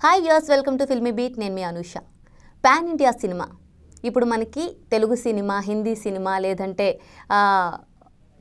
Hi viewers welcome to Filmibeat నేను మీ Anusha. Pan India cinema ఇప్పుడు మనకి తెలుగు సినిమా హిందీ సినిమా లేదంటే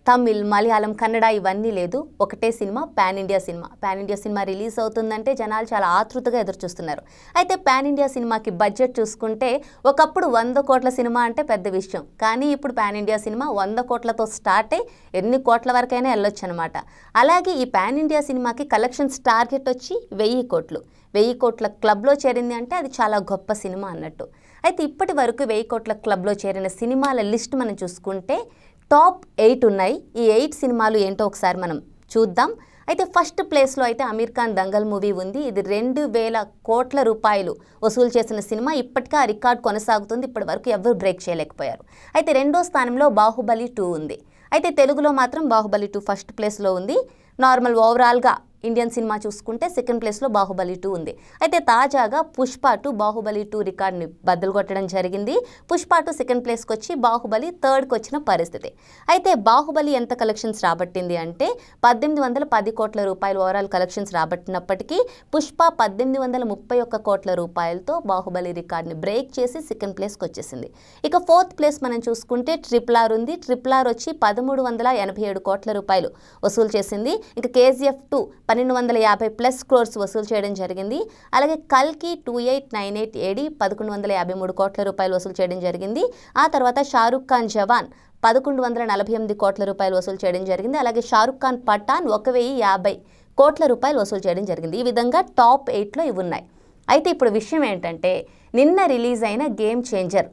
తమిళ్ మలయాళం కన్నడ ఇవన్నీ లేదు. ఒకటే cinema pan India cinema. Pan India cinema release అవుతుందంటే జనాలు చాలా ఆతృతగా ఎదురుచూస్తున్నారు. అయితే పాన్ ఇండియా సినిమాకి బడ్జెట్ చూసుకుంటే ఒకప్పుడు వంద కోట్ల సినిమా అంటే పెద్ద విషయం. కానీ ఇప్పుడు పాన్ ఇండియా సినిమా వంద కోట్లతో స్టార్ట్ అయి ఎన్ని కోట్ల వరకైనా వెళ్ళొచ్చు అనమాట అలాగే ఈ పాన్ ఇండియా సినిమాకి కలెక్షన్స్ టార్గెట్ వచ్చి వెయ్యి కోట్లు. వెయ్యి కోట్ల క్లబ్లో చేరింది అంటే అది చాలా గొప్ప సినిమా అన్నట్టు. అయితే ఇప్పటి వరకు వెయ్యి కోట్ల క్లబ్లో చేరిన సినిమాల లిస్ట్ మనం చూసుకుంటే టాప్ ఎయిట్ ఉన్నాయి. ఈ ఎయిట్ సినిమాలు ఏంటో ఒకసారి మనం చూద్దాం. అయితే ఫస్ట్ ప్లేస్లో అయితే అమీర్ ఖాన్ దంగల్ మూవీ ఉంది. ఇది రెండు వేల కోట్ల రూపాయలు వసూలు చేసిన సినిమా. ఇప్పటికే ఆ రికార్డ్ కొనసాగుతుంది. ఇప్పటి వరకు ఎవరు బ్రేక్ చేయలేకపోయారు. అయితే రెండో స్థానంలో బాహుబలి టూ ఉంది. అయితే తెలుగులో మాత్రం బాహుబలి టూ ఫస్ట్ ప్లేస్లో ఉంది. నార్మల్ ఓవరాల్గా ఇండియన్ సినిమా చూసుకుంటే సెకండ్ ప్లేస్లో బాహుబలి టూ ఉంది. అయితే తాజాగా పుష్ప టూ బాహుబలి టూ రికార్డ్ని బద్దలు కొట్టడం జరిగింది. పుష్ప టూ సెకండ్ ప్లేస్కి వచ్చి బాహుబలి థర్డ్కి వచ్చిన పరిస్థితి. అయితే బాహుబలి ఎంత కలెక్షన్స్ రాబట్టింది అంటే పద్దెనిమిది వందల పది కోట్ల రూపాయలు ఓవరాల్ కలెక్షన్స్ రాబట్టినప్పటికీ పుష్ప పద్దెనిమిది వందల ముప్పై ఒక్క కోట్ల రూపాయలతో బాహుబలి రికార్డ్ని బ్రేక్ చేసి సెకండ్ ప్లేస్కి వచ్చేసింది. ఇక ఫోర్త్ ప్లేస్ మనం చూసుకుంటే ట్రిపుల్ ఆర్ ఉంది. ట్రిపుల్ ఆర్ వచ్చి పదమూడు వందల ఎనభై ఏడు కోట్ల రూపాయలు వసూలు చేసింది. ఇక కేజీఎఫ్ టూ పన్నెండు వందల యాభై ప్లస్ క్రోర్స్ వసూలు చేయడం జరిగింది. అలాగే కల్కి two eight nine eight AD పదకొండు వందల యాభై మూడు కోట్ల రూపాయలు వసూలు చేయడం జరిగింది. ఆ తర్వాత షారుఖ్ ఖాన్ జవాన్ పదకొండు వందల నలభై ఎనిమిది కోట్ల రూపాయలు వసూలు చేయడం జరిగింది. అలాగే షారుఖ్ ఖాన్ పఠాన్ ఒక వెయ్యి యాభై కోట్ల రూపాయలు వసూలు చేయడం జరిగింది. ఈ విధంగా టాప్ ఎయిట్లో ఇవి ఉన్నాయి. అయితే ఇప్పుడు విషయం ఏంటంటే నిన్న రిలీజ్ అయిన గేమ్ చేంజర్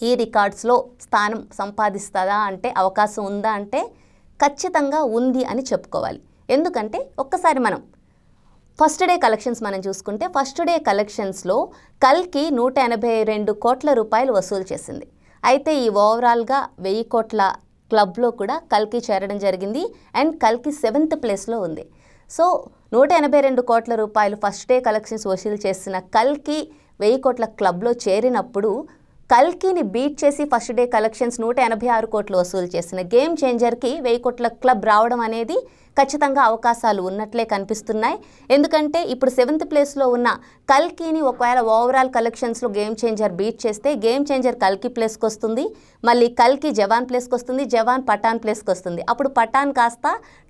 ఈ రికార్డ్స్లో స్థానం సంపాదిస్తుందా అంటే అవకాశం ఉందా అంటే ఖచ్చితంగా ఉంది అని చెప్పుకోవాలి. ఎందుకంటే ఒక్కసారి మనం ఫస్ట్ డే కలెక్షన్స్ మనం చూసుకుంటే ఫస్ట్ డే కలెక్షన్స్లో కల్కి నూట ఎనభై రెండు కోట్ల రూపాయలు వసూలు చేసింది. అయితే ఈ ఓవరాల్గా వెయ్యి కోట్ల క్లబ్లో కూడా కల్కి చేరడం జరిగింది అండ్ కల్కి సెవెంత్ ప్లేస్లో ఉంది. సో నూట ఎనభై రెండు కోట్ల రూపాయలు ఫస్ట్ డే కలెక్షన్స్ వసూలు చేసిన కల్కి వెయ్యి కోట్ల క్లబ్లో చేరినప్పుడు కల్కిని బీట్ చేసి ఫస్ట్ డే కలెక్షన్స్ నూట ఎనభై ఆరు కోట్లు వసూలు చేసిన గేమ్ చేంజర్కి వెయ్యి కోట్ల క్లబ్ రావడం అనేది ఖచ్చితంగా అవకాశాలు ఉన్నట్లే కనిపిస్తున్నాయి. ఎందుకంటే ఇప్పుడు సెవెంత్ ప్లేస్లో ఉన్న కల్కిని ఒకవేళ ఓవరాల్ కలెక్షన్స్లో గేమ్ చేంజర్ బీట్ చేస్తే గేమ్ చేంజర్ కల్కి ప్లేస్కి వస్తుంది మళ్ళీ కల్కి జవాన్ ప్లేస్కి వస్తుంది జవాన్ పఠాన్ ప్లేస్కి వస్తుంది అప్పుడు పఠాన్ కాస్త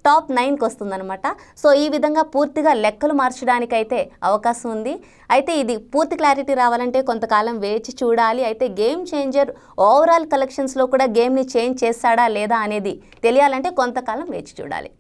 టాప్ నైన్కి వస్తుందన్నమాట సో ఈ విధంగా పూర్తిగా లెక్కలు మార్చడానికైతే అవకాశం ఉంది. అయితే ఇది పూర్తి క్లారిటీ రావాలంటే కొంతకాలం వేచి చూడాలి. అయితే గేమ్ చేంజర్ ఓవరాల్ కలెక్షన్స్లో కూడా గేమ్ని చేంజ్ చేస్తాడా లేదా అనేది తెలియాలంటే కొంతకాలం వేచి చూడాలి.